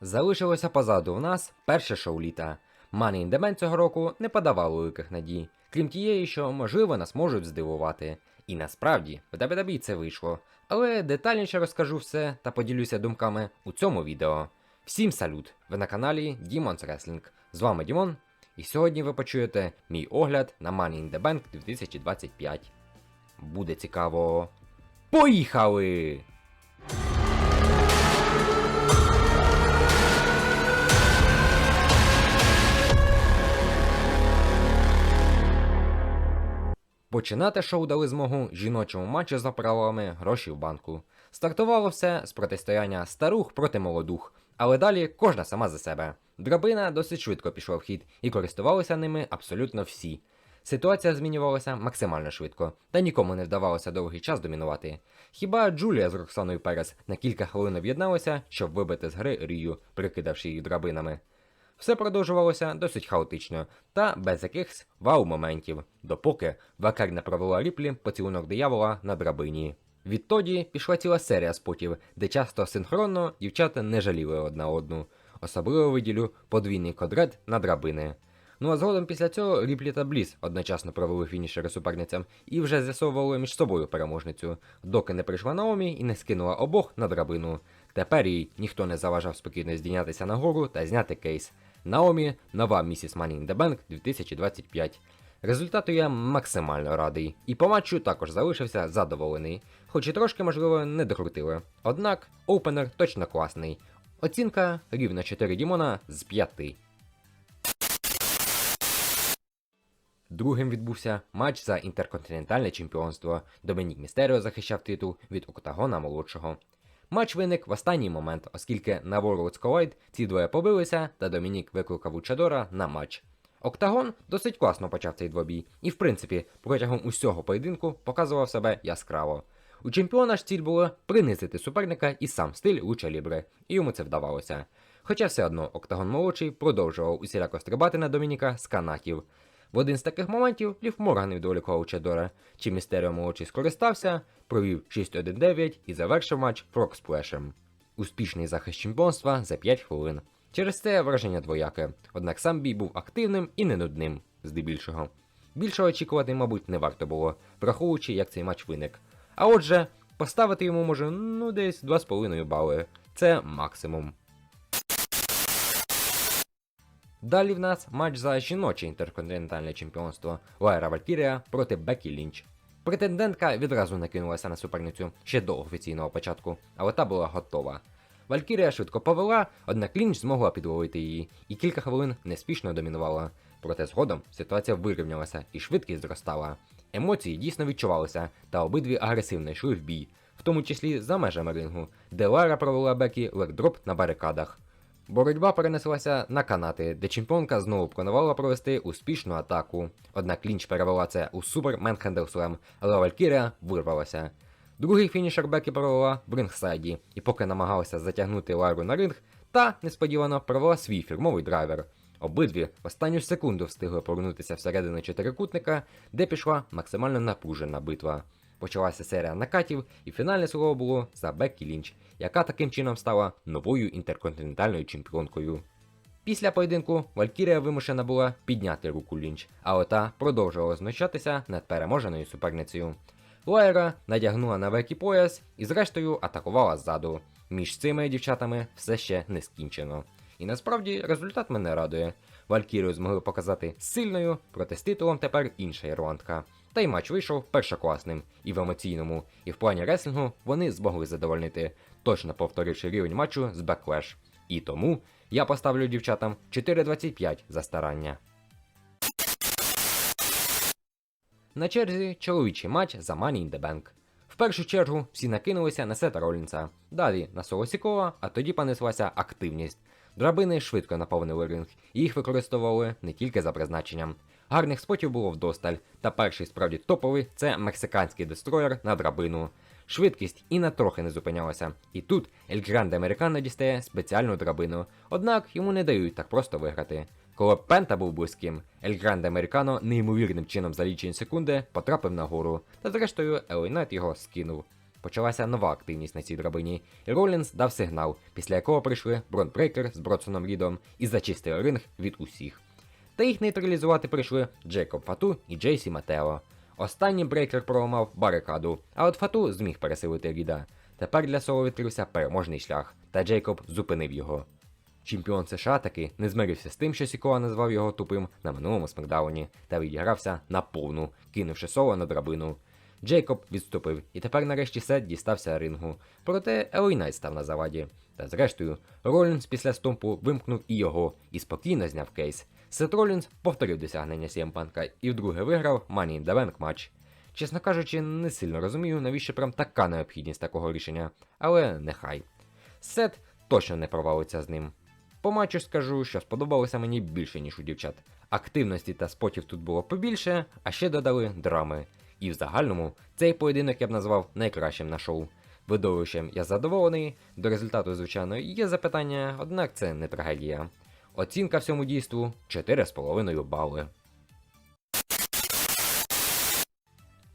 Залишилося позаду в нас перше шоу літа. Money Bank цього року не подавало великих надій, крім тієї, що можливо нас можуть здивувати. І насправді в WWE це вийшло. Але детальніше розкажу все та поділюся думками у цьому відео. Всім салют! Ви на каналі Demon's Wrestling. З вами Дімон, і сьогодні ви почуєте мій огляд на Money in the Bank 2025. Буде цікаво. Поїхали! Починати шоу дали змогу жіночому матчу за правилами гроші в банку. Стартувало все з протистояння старух проти молодух, але далі кожна сама за себе. Драбина досить швидко пішла в хід і користувалися ними абсолютно всі. Ситуація змінювалася максимально швидко, та нікому не вдавалося довгий час домінувати. Хіба Джулія з Роксаною Перес на кілька хвилин об'єдналися, щоб вибити з гри Рію, прикидавши її драбинами. Все продовжувалося досить хаотично та без якихось вау-моментів, допоки Вакар не провела ріплі поцілунок диявола на драбині. Відтоді пішла ціла серія спотів, де часто синхронно дівчата не жаліли одна одну. Особливо виділю подвійний кодрет на драбини. Ну а згодом після цього Ріплі та Бліс одночасно провели фінішери суперницям і вже з'ясовували між собою переможницю, доки не прийшла Наомі і не скинула обох на драбину. Тепер їй ніхто не заважав спокійно здійнятися нагору та зняти кейс. Наомі нова місіс Money in the Bank 2025. Результату я максимально радий, і по матчу також залишився задоволений, хоч і трошки, можливо, не докрутили. Однак опенер точно класний. Оцінка рівна 4 Дімона з 5. Другим відбувся матч за інтерконтинентальне чемпіонство. Домінік Містеріо захищав титул від Октагона молодшого. Матч виник в останній момент, оскільки на Worlds Collide ці двоє побилися, та Домінік викликав Учадора на матч. Октагон досить класно почав цей двобій, і в принципі протягом усього поєдинку показував себе яскраво. У чемпіона ж ціль було принизити суперника і сам стиль Луча Лібре, і йому це вдавалося. Хоча все одно Октагон молодший продовжував усіляко стрибати на Домініка з канатів. В один з таких моментів Лів Морган відволікав Учадора, чим Містеріо молодший скористався, провів 6-1-9 і завершив матч фроксплешем. Успішний захист чемпіонства за 5 хвилин. Через це враження двояке, однак сам бій був активним і не нудним, здебільшого. Більше очікувати, мабуть, не варто було, враховуючи, як цей матч виник. А отже, поставити йому може ну десь 2,5 бали. Це максимум. Далі в нас матч за жіноче інтерконтинентальне чемпіонство Лайра Валькірія проти Бекі Лінч. Претендентка відразу накинулася на суперницю ще до офіційного початку, але та була готова. Валькірія швидко повела, однак Лінч змогла підловити її і кілька хвилин неспішно домінувала. Проте згодом ситуація вирівнялася і швидкість зростала. Емоції дійсно відчувалися, та обидві агресивно йшли в бій, в тому числі за межами рингу, де Лара провела Бекі легдроп на барикадах. Боротьба перенеслася на канати, де чемпіонка знову планувала провести успішну атаку. Однак Лінч перевела це у супер Менхендерслем, але Валькірія вирвалася. Другий фінішер Бекі провела в рингсайді, і поки намагалася затягнути Лару на ринг, та несподівано провела свій фірмовий драйвер. Обидві в останню секунду встигли повернутися всередину чотирикутника, де пішла максимально напружена битва. Почалася серія накатів, і фінальне слово було за Беккі Лінч, яка таким чином стала новою інтерконтинентальною чемпіонкою. Після поєдинку Валькірія вимушена була підняти руку Лінч, але та продовжувала знущатися над переможеною суперницею. Лайра надягнула на Бекі пояс і зрештою атакувала ззаду. Між цими дівчатами все ще не скінчено. І насправді результат мене радує. Валькірію змогли показати сильною, проте з титулом тепер інша ірландка. Та й матч вийшов першокласним і в емоційному, і в плані реслінгу вони змогли задовольнити, точно повторивши рівень матчу з Backlash. І тому я поставлю дівчатам 4.25 за старання. На черзі чоловічий матч за Money in the Bank. В першу чергу всі накинулися на Сета Ролінса, далі на Соло Сікова, а тоді понеслася активність. Драбини швидко наповнили ринг, і їх використовували не тільки за призначенням. Гарних спотів було вдосталь, та перший справді топовий це мексиканський дестроєр на драбину. Швидкість і на трохи не зупинялася. І тут Ель Гранде Американо дістає спеціальну драбину, однак йому не дають так просто виграти. Коли Пента був близьким, Ель Гранде Американо неймовірним чином за лічені секунди потрапив на гору, та зрештою Елейнайт його скинув. почалася нова активність на цій драбині, і Ролінс дав сигнал, після якого прийшли Брон Брейкер з Бродсоном Рідом і зачистили ринг від усіх. Та їх нейтралізувати прийшли Джейкоб Фату і Джейсі Матео. Останній брейкер проламав барикаду, а от Фату зміг пересилити Ріда. Тепер для Соло відкрився переможний шлях, та Джейкоб зупинив його. Чемпіон США таки не змирився з тим, що Сікоа назвав його тупим на минулому смакдауні, та відігрався на повну, кинувши соло на драбину. Джейкоб відступив, і тепер нарешті Сет дістався рингу. Проте Елой Найт став на заваді. Та зрештою, Ролінс після стомпу вимкнув і його, і спокійно зняв кейс. Сет Ролінс повторив досягнення Сємпанка і вдруге виграв Money in the Bank матч. Чесно кажучи, не сильно розумію, навіщо прям така необхідність такого рішення, але нехай. Сет точно не провалиться з ним. По матчу скажу, що сподобалося мені більше, ніж у дівчат. Активності та спотів тут було побільше, а ще додали драми. І в загальному цей поєдинок я б назвав найкращим на шоу. Видовищем я задоволений, до результату, звичайно, є запитання, однак це не трагедія. Оцінка всьому дійству 4,5 бали.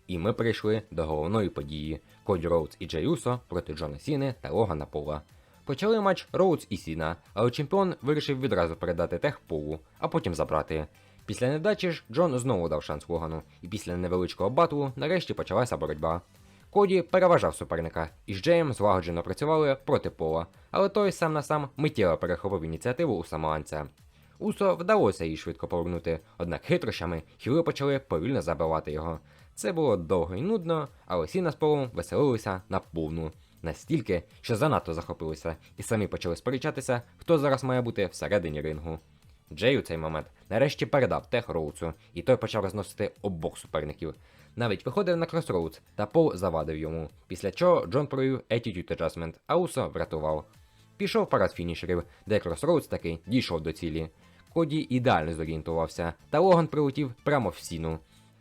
І ми прийшли до головної події Коді Роудс і Джей Усо проти Джона Сіни та Логана Пола. Почали матч Роудс і Сіна, але чемпіон вирішив відразу передати тех Полу, а потім забрати. Після невдачі ж Джон знову дав шанс Логану, і після невеличкого батлу нарешті почалася боротьба. Коді переважав суперника, і з Джеєм злагоджено працювали проти Пола, але той сам на сам миттєво перехопив ініціативу у самоанця. Усо вдалося їй швидко повернути, однак хитрощами хіли почали повільно забивати його. Це було довго і нудно, але Сіна з Полом веселилися на повну. Настільки, що занадто захопилися і самі почали сперечатися, хто зараз має бути всередині рингу. Джей у цей момент нарешті передав тех Роуцу, і той почав розносити обох суперників. Навіть виходив на кросроудс, та Пол завадив йому, після чого Джон провів Attitude Adjustment, а Усо врятував. Пішов парад фінішерів, де кросроудс таки дійшов до цілі. Коді ідеально зорієнтувався, та Логан прилетів прямо в сіну.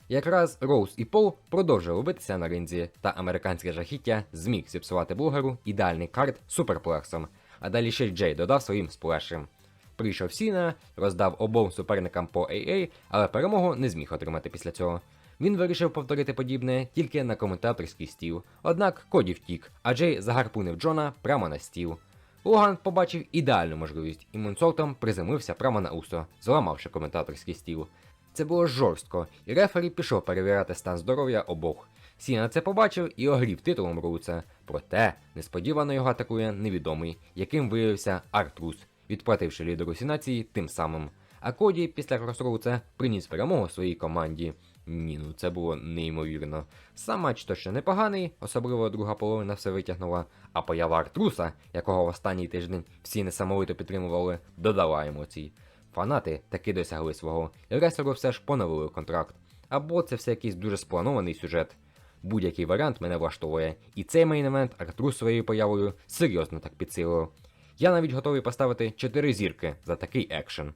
Якраз Роуз і Пол продовжили битися на ринзі, та американське жахіття зміг зіпсувати блогеру ідеальний карт суперплексом, а далі ще Джей додав своїм сплешем. Прийшов Сіна, роздав обом суперникам по AA, але перемогу не зміг отримати після цього. Він вирішив повторити подібне тільки на коментаторський стіл. Однак Коді втік, а Джей загарпунив Джона прямо на стіл. Логан побачив ідеальну можливість і мунсолтом приземлився прямо на усо, зламавши коментаторський стіл. Це було жорстко, і рефері пішов перевіряти стан здоров'я обох. Сіна це побачив і огрів титулом Роуца. Проте несподівано його атакує невідомий, яким виявився Артрус, відплативши лідеру сінації тим самим. А Коді після кросроуца приніс перемогу своїй команді. Ні, ну це було неймовірно. Сам матч точно непоганий, особливо друга половина все витягнула, а поява Артруса, якого в останній тиждень всі несамовито підтримували, додала емоцій. Фанати таки досягли свого, і ресеру все ж поновили контракт. Або це все якийсь дуже спланований сюжет. Будь-який варіант мене влаштовує, і цей мейн-евент Артрус своєю появою серйозно так підсилив. Я навіть готовий поставити 4 зірки за такий екшен.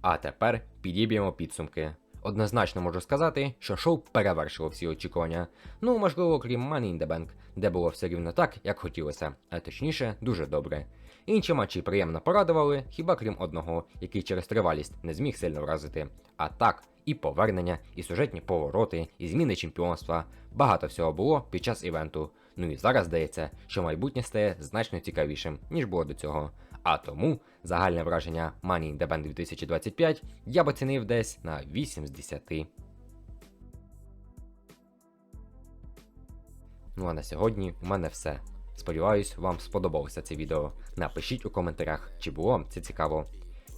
А тепер підіб'ємо підсумки. Однозначно можу сказати, що шоу перевершило всі очікування. Ну, можливо, крім Money in the Bank, де було все рівно так, як хотілося, а точніше, дуже добре. Інші матчі приємно порадували, хіба крім одного, який через тривалість не зміг сильно вразити. А так, і повернення, і сюжетні повороти, і зміни чемпіонства. Багато всього було під час івенту. Ну і зараз здається, що майбутнє стає значно цікавішим, ніж було до цього. А тому загальне враження Money in the Bank 2025 я б оцінив десь на 8 з 10. Ну а на сьогодні у мене все. Сподіваюсь, вам сподобалося це відео. Напишіть у коментарях, чи було це цікаво.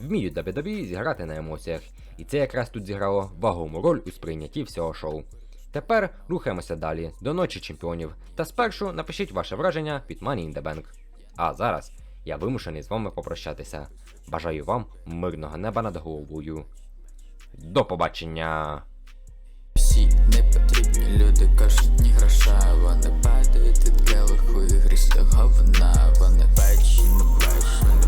Вмію WWE зіграти на емоціях, і це якраз тут зіграло вагому роль у сприйнятті всього шоу. Тепер рухаємося далі до ночі чемпіонів. Та спершу напишіть ваше враження від Money in the Bank. А зараз я вимушений з вами попрощатися. Бажаю вам мирного неба над головою. До побачення! Всі не потрібні люди кажуть, ні гроша, вони падають від і вигрістя говна, вони бачать, не бачать.